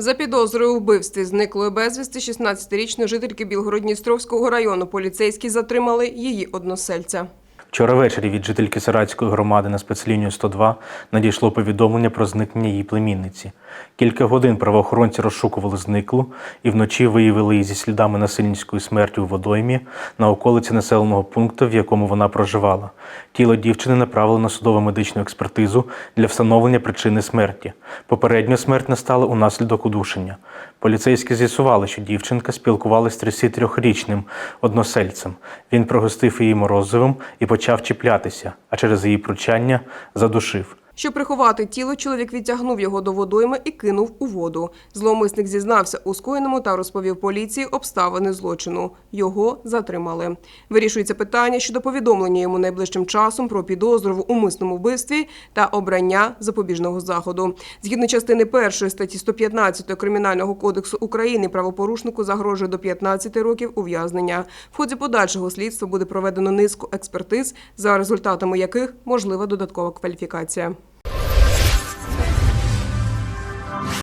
За підозрою вбивстві зниклої безвісти 16-річної жительки Білгородністровського району поліцейські затримали її односельця. Вчора ввечері від жительки Саратської громади на спецлінію 102 надійшло повідомлення про зникнення її племінниці. Кілька годин правоохоронці розшукували зниклу і вночі виявили її зі слідами насильницької смерті у водоймі на околиці населеного пункту, в якому вона проживала. Тіло дівчини направили на судово медичну експертизу для встановлення причини смерті. Попередньо смерть настала унаслідок удушення. Поліцейські з'ясували, що дівчинка спілкувалася з 33-річним односельцем. Він прогостив її морозивом і почав чіплятися, а через її пручання задушив. Щоб приховати тіло, чоловік відтягнув його до водойми і кинув у воду. Зловмисник зізнався у скоєному та розповів поліції обставини злочину. Його затримали. Вирішується питання щодо повідомлення йому найближчим часом про підозру в умисному вбивстві та обрання запобіжного заходу. Згідно частини першої статті 115 Кримінального кодексу України, правопорушнику загрожує до 15 років ув'язнення. В ході подальшого слідства буде проведено низку експертиз, за результатами яких можлива додаткова кваліфікація.